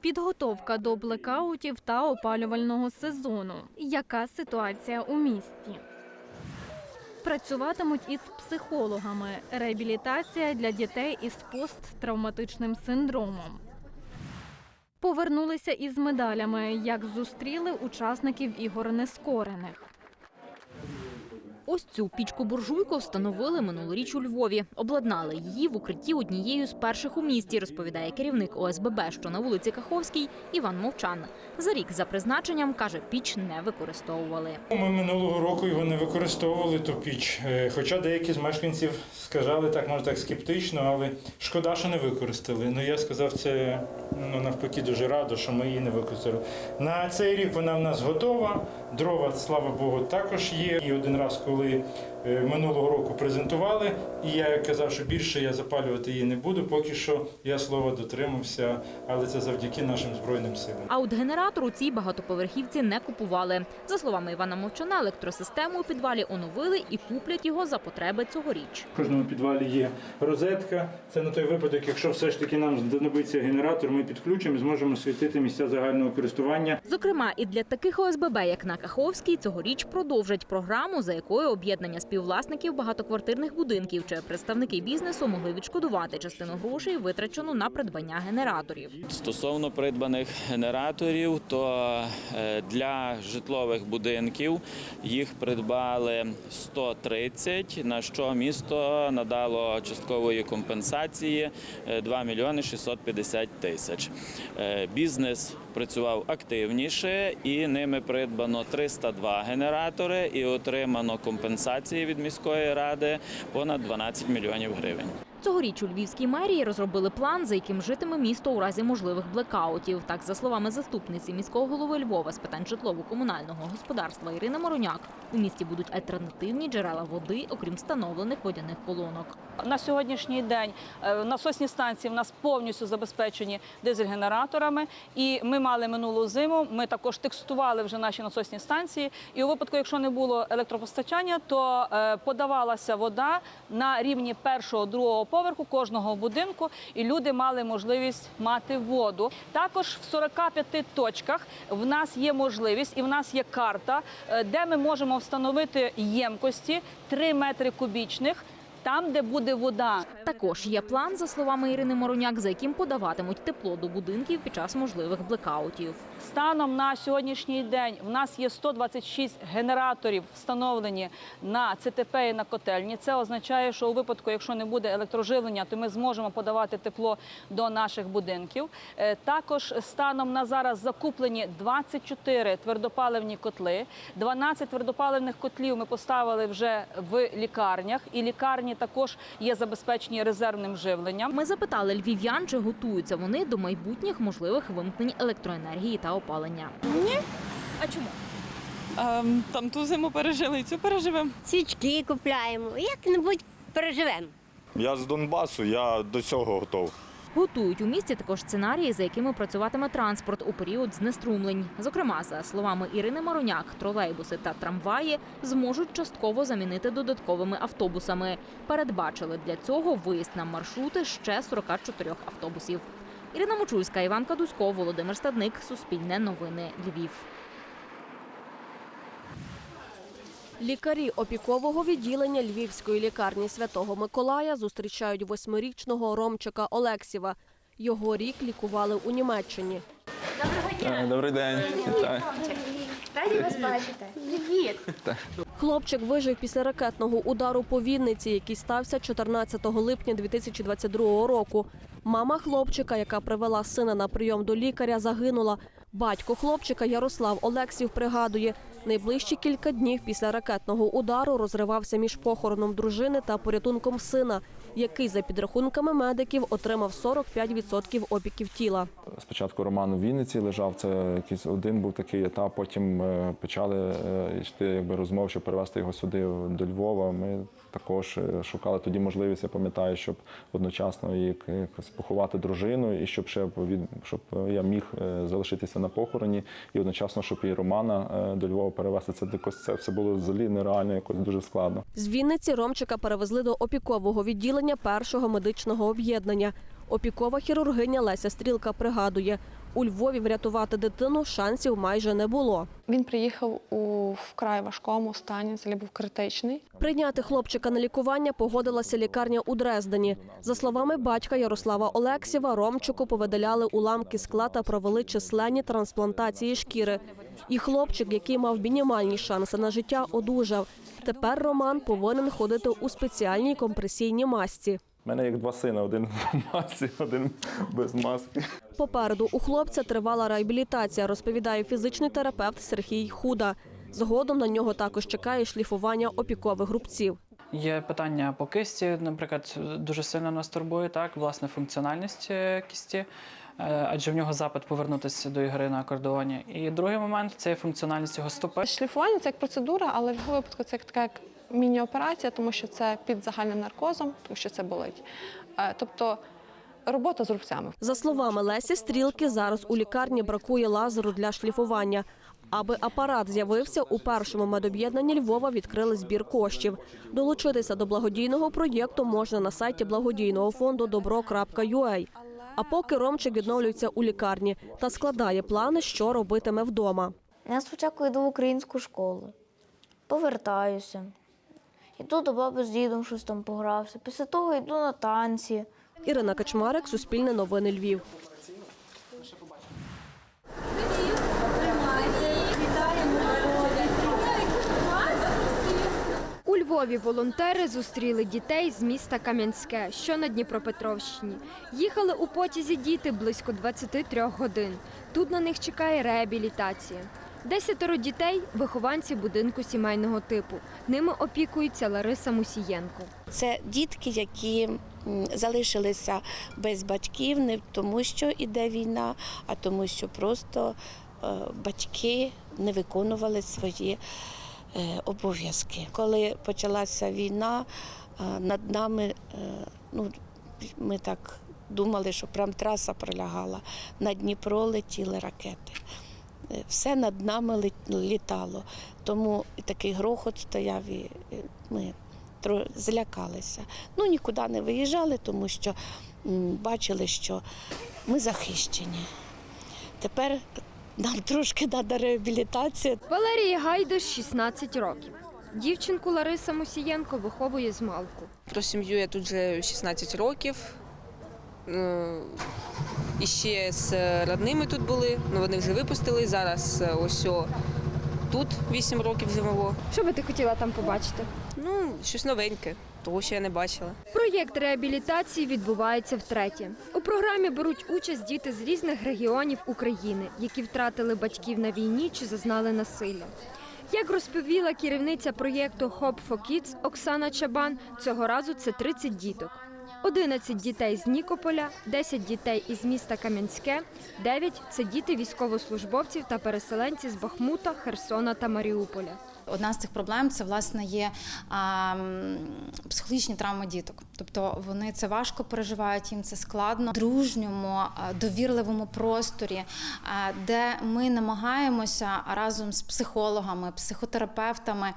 Підготовка до блекаутів та опалювального сезону. Яка ситуація у місті? Працюватимуть із психологами. Реабілітація для дітей із посттравматичним синдромом. Повернулися із медалями, як зустріли учасників ігор нескорених. Ось цю пічку-буржуйку встановили минулоріч у Львові. Обладнали її в укритті однією з перших у місті, розповідає керівник ОСББ, що на вулиці Каховській Іван Мовчан. За рік за призначенням каже, піч не використовували. Ми минулого року його не використовували ту піч. Е, Хоча деякі з мешканців сказали так, може так скептично, але шкода, що не використали. Ну я сказав, це ну навпаки дуже радо, що ми її не використали. На цей рік вона в нас готова. Дрова, слава Богу, також є. І один раз, коли е, минулого року презентували, і я казав, що більше я запалювати її не буду. Поки що я слова дотримався, але це завдяки нашим збройним силам. А от генератор у цій багатоповерхівці не купували. За словами Івана Мовчана, електросистему у підвалі оновили і куплять його за потреби цьогоріч. В кожному підвалі є розетка. Це на той випадок, якщо все ж таки нам знадобиться генератор, ми підключимо і зможемо світити місця загального користування. Зокрема, і для таких ОСББ, як на Каховській, цьогоріч продовжать програму, за якою об'єднання співвласників багатоквартирних будинків чи представники бізнесу могли відшкодувати частину грошей, витрачену на придбання генераторів. Стосовно придбаних генераторів, то е, для житлових будинків їх придбали 130, на що місто надало часткової компенсації е, 2 мільйони 650 тисяч. Е, Бізнес працював активніше і ними придбано 302 генератори і отримано компенсації від міської ради понад 12 мільйонів гривень. Цьогоріч у Львівській мерії розробили план, за яким житиме місто у разі можливих блекаутів. Так, за словами заступниці міського голови Львова з питань житлово-комунального господарства Ірини Мороняк, у місті будуть альтернативні джерела води, окрім встановлених водяних колонок. На сьогоднішній день е, насосні станції в нас повністю забезпечені дизель-генераторами. І ми мали минулу зиму. Ми також текстували вже наші насосні станції. І у випадку, якщо не було електропостачання, то е, подавалася вода на рівні першого другого поверху кожного будинку, і люди мали можливість мати воду. Також в 45 точках в нас є можливість, і в нас є карта, е, де ми можемо встановити ємкості 3 метри кубічних. Там, де буде вода, Також є план, за словами Ірини Мороняк, за яким подаватимуть тепло до будинків під час можливих блекаутів. станом на сьогоднішній день в нас є 126 генераторів встановлені на ЦТП і на котельні. Це означає, що у випадку, якщо не буде електроживлення, то ми зможемо подавати тепло до наших будинків. Е, Також станом на зараз закуплені 24 твердопаливні котли. 12 твердопаливних котлів ми поставили вже в лікарнях, і лікарні також є забезпечені резервним живленням. Ми запитали львів'ян, чи готуються вони до майбутніх можливих вимкнень електроенергії та опалення. Ні, А чому? А, Там ту зиму пережили і цю переживемо. свічки купляємо. Як-небудь переживемо. Я з Донбасу, я до цього готов. Готують у місті також сценарії, за якими працюватиме транспорт у період знеструмлень. Зокрема, за словами Ірини Мороняк, тролейбуси та трамваї зможуть частково замінити додатковими автобусами. Передбачили для цього виїзд на маршрути ще 44 автобусів. Ірина Мочульська, Іван Кадусько, Володимир Стадник, Суспільне новини, Львів. Лікарі опікового відділення Львівської лікарні Святого Миколая зустрічають восьмирічного Ромчика Олексєва. Його рік лікували у Німеччині. Добрий день. Вітаю. Раді вас бачити. Привіт. Хлопчик вижив після ракетного удару по Вінниці, який стався 14 липня 2022 року. Мама хлопчика, яка привела сина на прийом до лікаря, загинула. Батько хлопчика Ярослав Олексів пригадує, найближчі кілька днів після ракетного удару розривався між похороном дружини та порятунком сина, який, за підрахунками медиків, отримав 45% опіків тіла. Спочатку Роман у Вінниці лежав, це якийсь один був такий етап. Потім е, почали е, йти якби розмов, щоб перевезти його сюди до Львова. Ми також е, шукали тоді можливість, я пам'ятаю, щоб одночасно якось поховати дружину, і щоб ще щоб я міг е, залишитися на похороні, і одночасно, щоб і Романа е, до Львова перевезти. Це якось це все було взагалі нереально, якось дуже складно. З Вінниці Ромчика перевезли до опікового відділення першого медичного об'єднання. Опікова хірургиня Леся Стрілка пригадує, У Львові врятувати дитину шансів майже не було. Він приїхав у вкрай важкому стані, взагалі був критичний. Прийняти хлопчика на лікування погодилася лікарня у Дрездені. За словами батька Ярослава Олексєва, Ромчику повидаляли уламки скла та провели численні трансплантації шкіри. І хлопчик, який мав мінімальні шанси на життя, одужав. Тепер Роман повинен ходити у спеціальній компресійній масці. У мене як два сина: один в масці, один без маски. Попереду у хлопця тривала реабілітація, розповідає фізичний терапевт Сергій Худа. Згодом на нього також чекає шліфування опікових грубців. Є питання по кисті, наприклад, дуже сильно нас турбує так, власне, функціональність е, кісті, адже в нього запит повернутися до ігри на акордеоні. І другий момент це функціональність його стопи. Шліфування це як процедура, але в його випадку це як така як міні-операція, тому що це під загальним наркозом, тому що це болить. Е, Тобто робота з рубцями. За словами Лесі Стрілки, зараз у лікарні бракує лазеру для шліфування. Аби апарат з'явився, у першому медоб'єднанні Львова відкрили збір коштів. Долучитися до благодійного проєкту можна на сайті благодійного фонду добро.ua. А поки Ромчик відновлюється у лікарні та складає плани, що робитиме вдома. Я спочатку йду в українську школу, повертаюся. Йду до баби з дідом щось там погрався. Після того йду на танці. Ірина Качмарик, Суспільне новини Львів. Львові волонтери зустріли дітей з міста Кам'янське, що на Дніпропетровщині. Їхали у потязі діти близько 23 годин. Тут на них чекає реабілітація. Десятеро дітей вихованці будинку сімейного типу. Ними опікується Лариса Мусієнко. Це дітки, які залишилися без батьків не тому, що іде війна, а тому, що просто е, батьки не виконували свої обов'язки. Коли почалася війна, е, над нами е, ну, ми так думали, що прям траса пролягала. На Дніпро летіли ракети. Е, Все над нами літало. Тому і такий грохот стояв, і е, ми злякалися. Ну, нікуди не виїжджали, тому що бачили, що ми захищені. Тепер нам трошки треба реабілітація. Валерії Гайдаш 16 років. Дівчинку Лариса Мусієнко виховує з малку. Про сім'ю я тут вже 16 років. Е, І ще з родними тут були, ну вони вже випустили. Зараз е, ось о, тут 8 років живемо. Що би ти хотіла там побачити? Ну, щось новеньке, того ще я не бачила. Проєкт реабілітації відбувається втретє. У програмі беруть участь діти з різних регіонів України, які втратили батьків на війні чи зазнали насилля. Як розповіла керівниця проєкту Hope for Kids Оксана Чабан, цього разу це 30 діток. 11 дітей з Нікополя, 10 дітей із міста Кам'янське, 9 – це діти військовослужбовців та переселенці з Бахмута, Херсона та Маріуполя. Одна з цих проблем це власне є психологічні травми діток. Тобто вони це важко переживають, їм це складно. В дружньому, довірливому просторі, де ми намагаємося разом з психологами, психотерапевтами,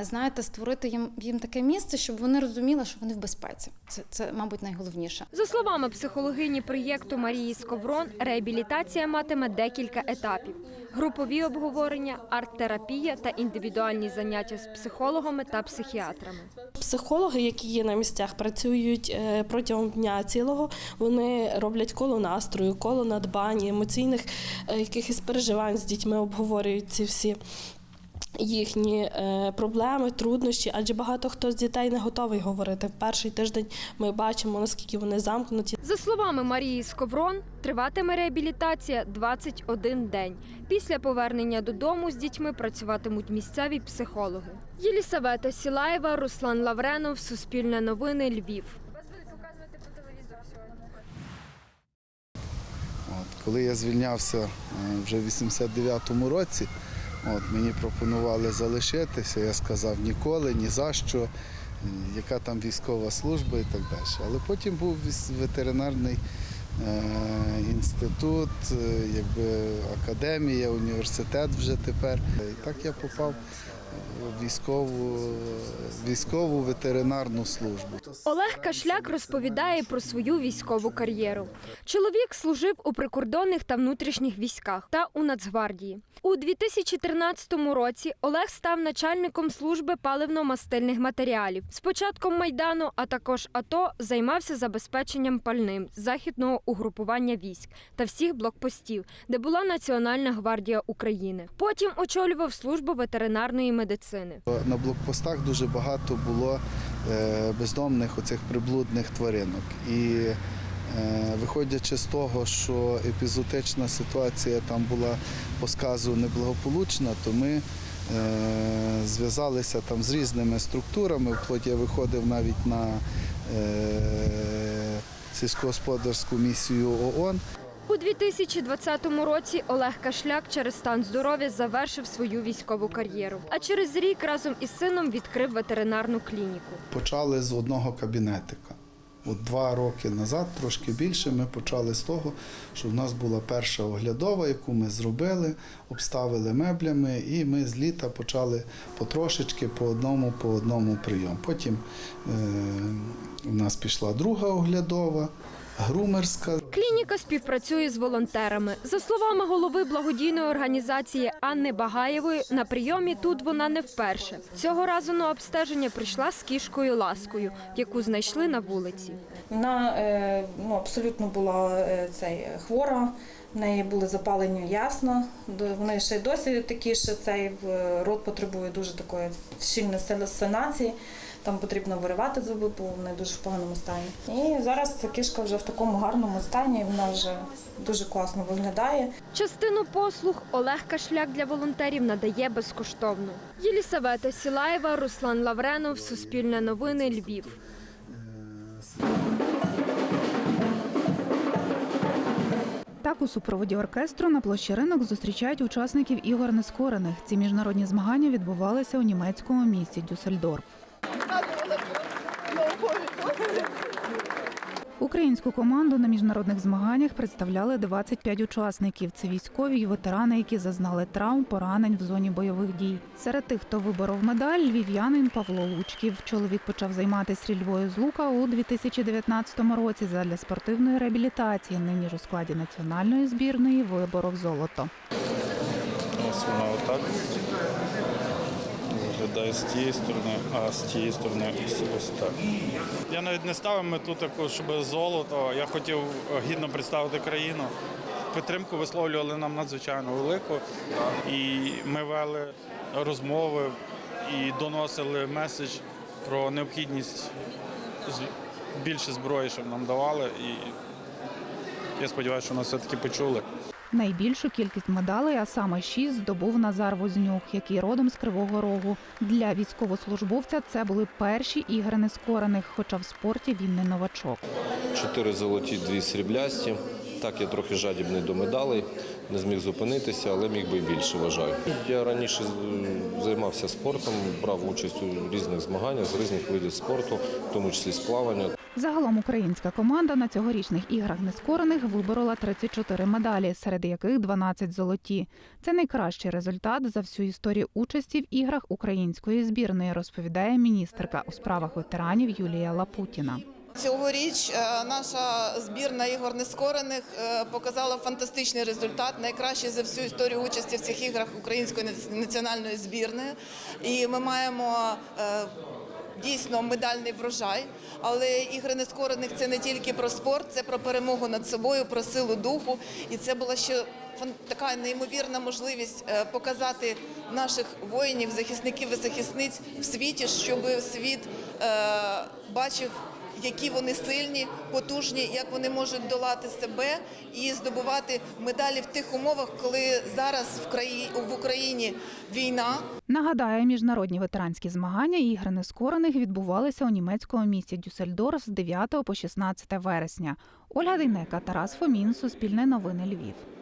знаєте, створити їм, їм таке місце, щоб вони розуміли, що вони в безпеці. Це, це мабуть, найголовніше. За словами психологині проєкту Марії Сковрон, реабілітація матиме декілька етапів: групові обговорення, арт-терапія та індивідуальні заняття з психологами та психіатрами. Психологи, які є на місцях, працюють е, протягом дня цілого. Вони роблять коло настрою, коло надбань, емоційних е, якихось переживань з дітьми, обговорюють ці всі. Їхні е, проблеми, труднощі, адже багато хто з дітей не готовий говорити. В перший тиждень ми бачимо, наскільки вони замкнуті. За словами Марії Сковрон, триватиме реабілітація 21 день. Після повернення додому з дітьми працюватимуть місцеві психологи. Єлісавета Сілаєва, Руслан Лавренов, Суспільне новини, Львів. От, коли я звільнявся е, вже в 89-му році, от, мені пропонували залишитися. Я сказав ніколи, ні за що, яка там військова служба і так далі. Але потім був ветеринарний е, інститут, е, якби академія, університет вже тепер. І так я попав е, військову, військову ветеринарну службу. Олег Кашляк розповідає про свою військову кар'єру. Чоловік служив у прикордонних та внутрішніх військах та у Нацгвардії. У 2013 році Олег став начальником служби паливно-мастильних матеріалів. З початком майдану, а також АТО, займався забезпеченням пальним західного угрупування військ та всіх блокпостів, де була Національна гвардія України. Потім очолював службу ветеринарної медицини. На блокпостах дуже багато було е, бездомних оцих приблудних тваринок. І виходячи з того, що епізотична ситуація там була по сказу неблагополучна, то ми е, зв'язалися там з різними структурами. Вплоть я виходив навіть на е, сільськогосподарську місію ООН. У 2020 році Олег Кашляк через стан здоров'я завершив свою військову кар'єру. А через рік разом із сином відкрив ветеринарну клініку. Почали з одного кабінетика. От два роки назад, трошки більше, ми почали з того, що в нас була перша оглядова, яку ми зробили, обставили меблями, і ми з літа почали потрошечки по одному, по одному прийом. Потім е, в нас пішла друга оглядова, грумерська. Клініка співпрацює з волонтерами. За словами голови благодійної організації Анни Багаєвої, на прийомі тут вона не вперше. Цього разу на обстеження прийшла з кішкою ласкою, яку знайшли на вулиці. Вона е, ну, абсолютно була е, цей, хвора, в неї були запалення ясно. До- Вони ще й досі такі, що цей рот потребує дуже такої щільної санації. Там потрібно виривати зуби, бо вони дуже в поганому стані. І зараз ця кішка вже в такому гарному стані, вона вже дуже класно виглядає. Частину послуг Олег Кашляк для волонтерів надає безкоштовно. Єлісавета Сілаєва, Руслан Лавренов, Суспільне новини, Львів. Так у супроводі оркестру на площі ринок зустрічають учасників ігор нескорених. Ці міжнародні змагання відбувалися у німецькому місті Дюссельдорф. Українську команду на міжнародних змаганнях представляли 25 учасників. Це військові й ветерани, які зазнали травм, поранень в зоні бойових дій. Серед тих, хто виборов медаль, львів'янин Павло Лучків. Чоловік почав займатися стрільбою з лука у 2019 році задля спортивної реабілітації. Нині ж у складі національної збірної виборов золото. Ось вона отак виглядає з тієї сторони, а з тієї сторони ось, ось так. Я навіть не ставив мету таку, щоб золото. Я хотів гідно представити країну. Підтримку висловлювали нам надзвичайно велику. І ми вели розмови і доносили меседж про необхідність більше зброї, щоб нам давали. І я сподіваюся, що нас все-таки почули. Найбільшу кількість медалей, а саме шість, здобув Назар Вознюк, який родом з Кривого Рогу. Для військовослужбовця це були перші ігри нескорених, хоча в спорті він не новачок. Чотири золоті, дві сріблясті. Так, я трохи жадібний до медалей, не зміг зупинитися, але міг би більше вважаю. Я раніше займався спортом, брав участь у різних змаганнях з різних видів спорту, в тому числі з плавання. Загалом українська команда на цьогорічних іграх нескорених виборола 34 медалі, серед яких 12 золоті. Це найкращий результат за всю історію участі в іграх української збірної, розповідає міністерка у справах ветеранів Юлія Лапутіна. Цьогоріч е, наша збірна ігор нескорених е, показала фантастичний результат, найкращий за всю історію участі в цих іграх української національної збірної. І ми маємо е, дійсно медальний врожай. Але ігри нескорених це не тільки про спорт, це про перемогу над собою, про силу духу. І це була ще така неймовірна можливість е, показати наших воїнів, захисників і захисниць в світі, щоб світ е, бачив які вони сильні, потужні, як вони можуть долати себе і здобувати медалі в тих умовах, коли зараз в краї... в Україні війна. Нагадаю, міжнародні ветеранські змагання ігри нескорених відбувалися у німецькому місті Дюссельдорф з 9 по 16 вересня. Ольга Дейнека, Тарас Фомін, Суспільне новини Львів.